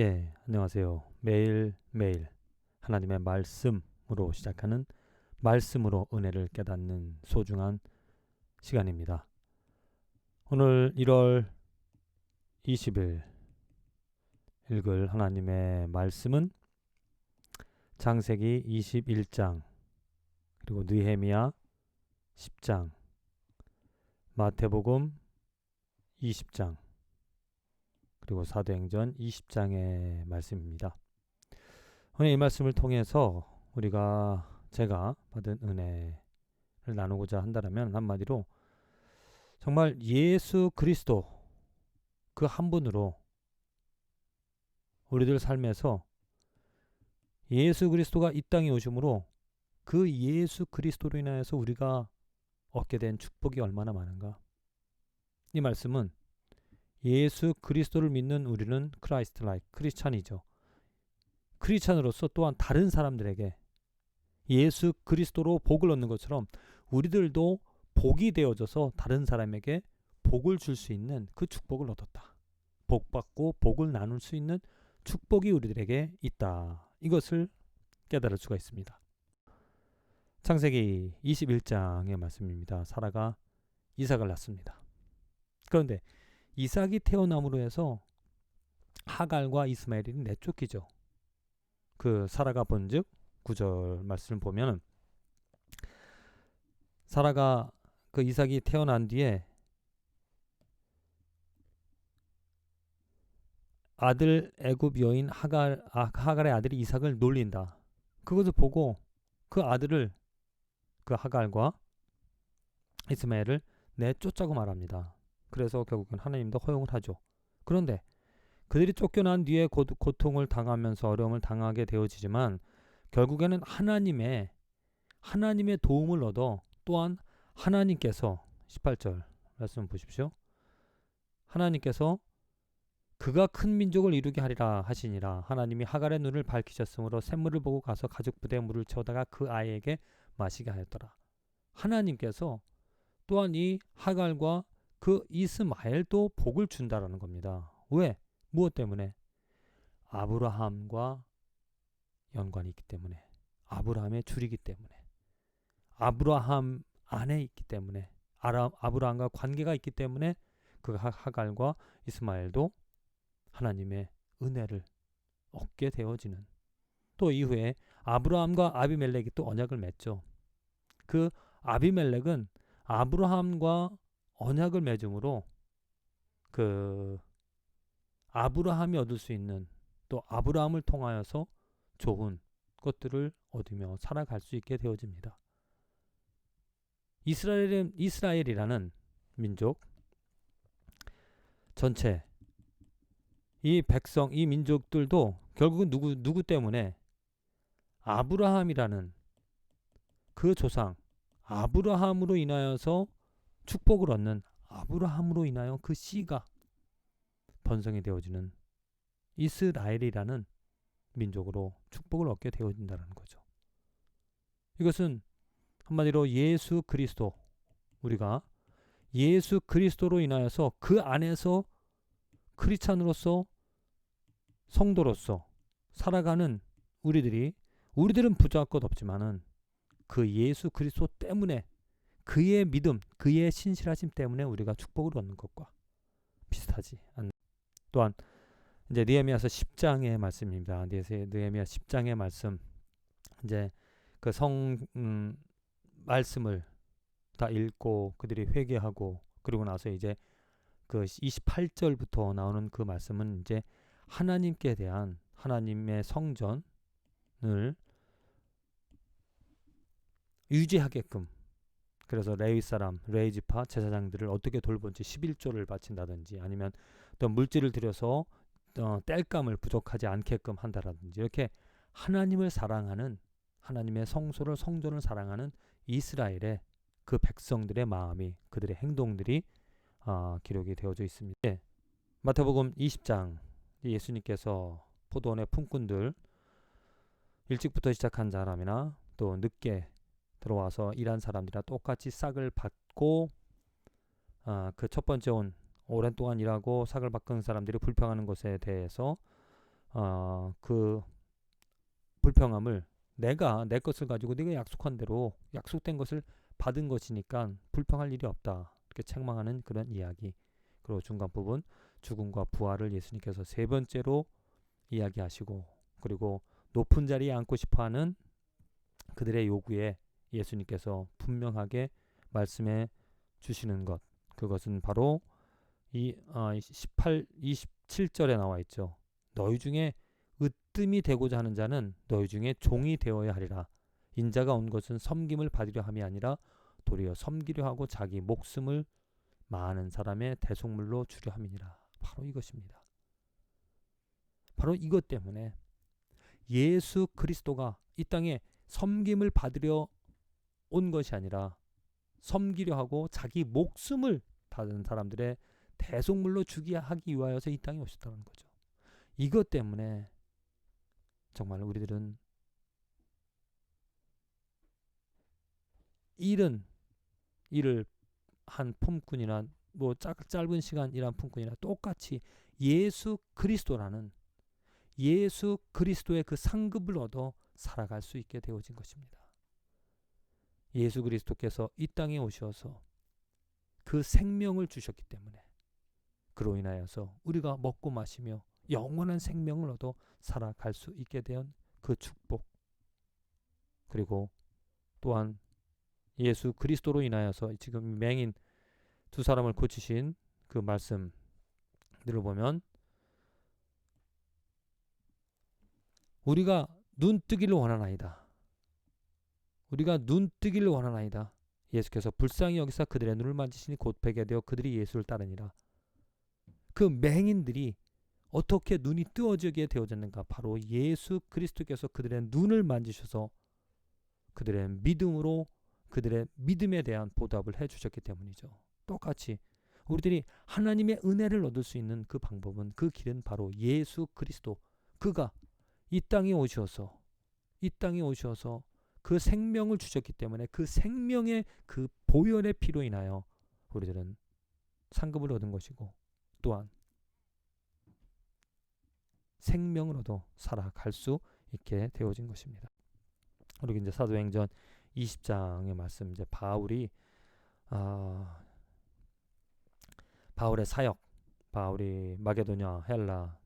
예, 안녕하세요. 매일매일 하나님의 말씀으로 시작하는 말씀으로 은혜를 깨닫는 소중한 시간입니다. 오늘 1월 20일 읽을 하나님의 말씀은 창세기 21장 그리고 느헤미야 10장 마태복음 20장 그리고 사도행전 20장의 말씀입니다. 오늘 이 말씀을 통해서 우리가 제가 받은 은혜를 나누고자 한다면 한마디로 정말 예수 그리스도 그 한 분으로 우리들 삶에서 예수 그리스도가 이 땅에 오심으로 그 예수 그리스도로 인하여서 우리가 얻게 된 축복이 얼마나 많은가. 이 말씀은 예수 그리스도를 믿는 우리는 크라이스트 라이크 크리스찬이죠. 크리스찬으로서 또한 다른 사람들에게 예수 그리스도로 복을 얻는 것처럼 우리들도 복이 되어져서 다른 사람에게 복을 줄 수 있는 그 축복을 얻었다. 복 받고 복을 나눌 수 있는 축복이 우리들에게 있다. 이것을 깨달을 수가 있습니다. 창세기 21장의 말씀입니다. 사라가 이삭을 낳습니다. 그런데 이삭이 태어남으로 해서 하갈과 이스마엘이 내쫓기죠. 그 사라가 본즉 구절 말씀을 보면 사라가 그 이삭이 태어난 뒤에 아들 애굽 여인 하갈 아, 하갈의 아들이 이삭을 놀린다. 그것을 보고 그 아들을 그 하갈과 이스마엘을 내쫓자고 말합니다. 그래서 결국은 하나님도 허용을 하죠. 그런데 그들이 쫓겨난 뒤에 고, 고통을 당하면서 어려움을 당하게 되어지지만 결국에는 하나님의 하나님의 도움을 얻어 또한 하나님께서 18절 말씀 보십시오. 하나님께서 그가 큰 민족을 이루게 하리라 하시니라 하나님이 하갈의 눈을 밝히셨으므로 샘물을 보고 가서 가죽 부대에 물을 채우다가 그 아이에게 마시게 하였더라. 하나님께서 또한 이 하갈과 그 이스마엘도 복을 준다라는 겁니다. 왜? 무엇 때문에? 아브라함과 연관이 있기 때문에. 아브라함의 줄이기 때문에. 아브라함 안에 있기 때문에. 아브라함과 관계가 있기 때문에 그 하갈과 이스마엘도 하나님의 은혜를 얻게 되어지는 또 이후에 아브라함과 아비멜렉이 또 언약을 맺죠. 그 아비멜렉은 아브라함과 언약을 맺음으로 그 아브라함이 얻을 수 있는 또 아브라함을 통하여서 좋은 것들을 얻으며 살아갈 수 있게 되어집니다. 이스라엘 이스라엘이라는 민족 전체 이 백성 이 민족들도 결국은 누구 누구 때문에 아브라함이라는 그 조상 아브라함으로 인하여서 축복을 얻는 아브라함으로 인하여 그 씨가 번성이 되어지는 이스라엘이라는 민족으로 축복을 얻게 되어진다는 거죠. 이것은 한마디로 예수 그리스도 우리가 예수 그리스도로 인하여서 그 안에서 크리스찬으로서 성도로서 살아가는 우리들이 우리들은 부자할 것 없지만은 그 예수 그리스도 때문에 그의 믿음, 그의 신실하심 때문에 우리가 축복을 얻는 것과 비슷하지 않는. 또한 이제 느헤미야서 10장의 말씀입니다. 느헤미야 10장의 말씀 이제 그성 음, 말씀을 다 읽고 그들이 회개하고 그리고 나서 이제 그 28절부터 나오는 그 말씀은 이제 하나님께 대한 하나님의 성전을 유지하게끔 그래서 레위 사람, 레이 지파 제사장들을 어떻게 돌본지 11조를 바친다든지 아니면 또 물질을 들여서 어, 땔감을 부족하지 않게끔 한다라든지 이렇게 하나님을 사랑하는 하나님의 성소를 성전을 사랑하는 이스라엘의 그 백성들의 마음이 그들의 행동들이 어, 기록이 되어져 있습니다. 예, 마태복음 20장 예수님께서 포도원의 품꾼들 일찍부터 시작한 사람이나 또 늦게 들어와서 일한 사람들이랑 똑같이 싹을 받고 아, 그 첫 번째 온 오랜 동안 일하고 싹을 바꾼 사람들이 불평하는 것에 대해서 어, 그 불평함을 내가 내 것을 가지고 네가 약속한 대로 약속된 것을 받은 것이니까 불평할 일이 없다. 이렇게 책망하는 그런 이야기. 그리고 중간 부분 죽음과 부활을 예수님께서 세 번째로 이야기하시고 그리고 높은 자리에 앉고 싶어하는 그들의 요구에 예수님께서 분명하게 말씀해 주시는 것 그것은 바로 이 어, 18 27절에 나와 있죠. 너희 중에 으뜸이 되고자 하는 자는 너희 중에 종이 되어야 하리라. 인자가 온 것은 섬김을 받으려 함이 아니라 도리어 섬기려 하고 자기 목숨을 많은 사람의 대속물로 주려 함이니라. 바로 이것입니다. 바로 이것 때문에 예수 그리스도가 이 땅에 섬김을 받으려 온 것이 아니라 섬기려 하고 자기 목숨을 다른 사람들의 대속물로 주기 하기 위하여서 이 땅에 오셨다는 거죠. 이것 때문에 정말 우리들은 일은 일을 한 품꾼이나 뭐 짧은 시간 일한 품꾼이나 똑같이 예수 그리스도라는 예수 그리스도의 그 상급을 얻어 살아갈 수 있게 되어진 것입니다. 예수 그리스도께서 이 땅에 오셔서 그 생명을 주셨기 때문에 그로 인하여서 우리가 먹고 마시며 영원한 생명을 얻어 살아갈 수 있게 된 그 축복 그리고 또한 예수 그리스도로 인하여서 지금 맹인 두 사람을 고치신 그 말씀들을 보면 우리가 눈 뜨기를 원하나이다. 우리가 눈 뜨기를 원하나이다. 예수께서 불쌍히 여기사 그들의 눈을 만지시니 곧 베게 되어 그들이 예수를 따르니라. 그 맹인들이 어떻게 눈이 뜨어지게 되어졌는가? 바로 예수 그리스도께서 그들의 눈을 만지셔서 그들의 믿음으로 그들의 믿음에 대한 보답을 해 주셨기 때문이죠. 똑같이 우리들이 하나님의 은혜를 얻을 수 있는 그 방법은 그 길은 바로 예수 그리스도 그가 이 땅에 오셔서 이 땅에 오셔서 그 생명을 주셨기 때문에 그 생명의 그 보혈의 피로 인하여 우리들은 상급을 얻은 것이고 또한 얻어 살아갈 수 있게 되어진 것입니다. 그리고 이제 사도행전 20장의 말씀 이제 바울이 아 바울의 사역, 바울이 마게도냐, 헬라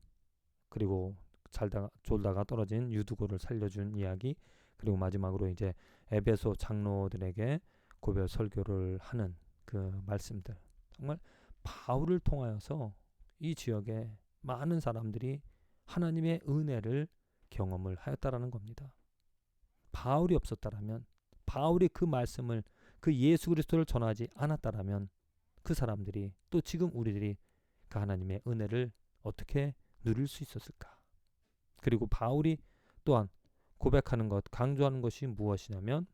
그리고 잘다 졸다가 떨어진 유두고를 살려준 이야기 그리고 마지막으로 이제 에베소 장로들에게 고별 설교를 하는 그 말씀들 정말 바울을 통하여서 이 지역에 많은 사람들이 하나님의 은혜를 경험을 하였다라는 겁니다. 바울이 없었다라면 바울이 그 말씀을 그 예수 그리스도를 전하지 않았다라면 그 사람들이 또 지금 우리들이 그 하나님의 은혜를 어떻게 누릴 수 있었을까? 그리고 바울이 또한 고백하는 것, 강조하는 것이 무엇이냐면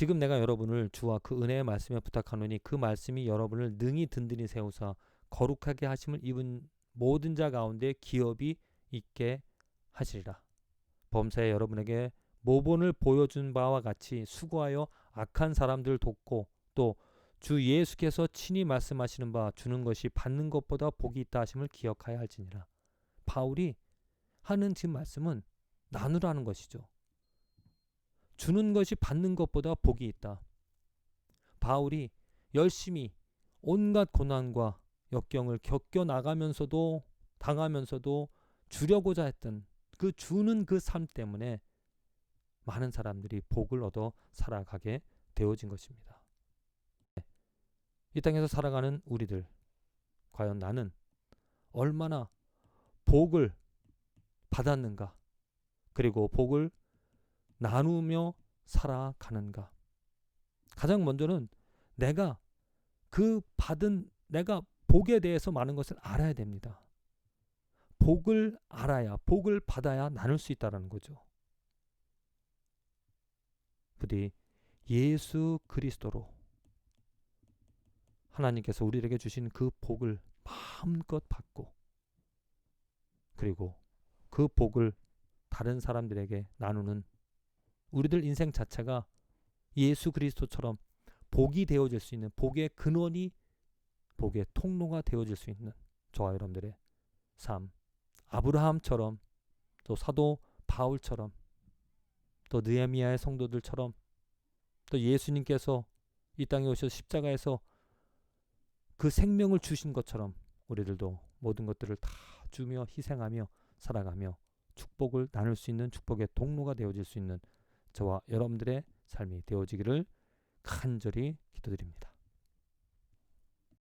지금 내가 여러분을 주와 그 은혜의 말씀에 부탁하노니 그 말씀이 여러분을 능히 든든히 세우사 거룩하게 하심을 입은 모든 자 가운데 기업이 있게 하시리라. 범사에 여러분에게 모본을 보여준 바와 같이 수고하여 악한 사람들 돕고 또 주 예수께서 친히 말씀하시는 바 주는 것이 받는 것보다 복이 있다 하심을 기억하여 할지니라. 바울이 하는 지금 말씀은 나누라는 것이죠. 주는 것이 받는 것보다 복이 있다. 바울이 열심히 온갖 고난과 역경을 겪어 나가면서도 당하면서도 주려고자 했던 그 주는 그 삶 때문에 많은 사람들이 복을 얻어 살아가게 되어진 것입니다. 이 땅에서 살아가는 우리들, 과연 나는 얼마나 복을 받았는가? 그리고 복을 나누며 살아가는가. 가장 먼저는 내가 그 받은 내가 복에 대해서 많은 것을 알아야 됩니다. 복을 알아야 복을 받아야 나눌 수 있다라는 거죠. 부디 예수 그리스도로 하나님께서 우리에게 주신 그 복을 마음껏 받고 그리고 그 복을 다른 사람들에게 나누는 우리들 인생 자체가 예수 그리스도처럼 복이 되어질 수 있는 복의 근원이 복의 통로가 되어질 수 있는 저와 여러분들의 삶. 아브라함처럼 또 사도 바울처럼 또 느헤미야의 성도들처럼 또 예수님께서 이 땅에 오셔서 십자가에서 그 생명을 주신 것처럼 우리들도 모든 것들을 다 주며 희생하며 살아가며 축복을 나눌 수 있는 축복의 통로가 되어질 수 있는 저와 여러분들의 삶이 되어지기를 간절히 기도드립니다.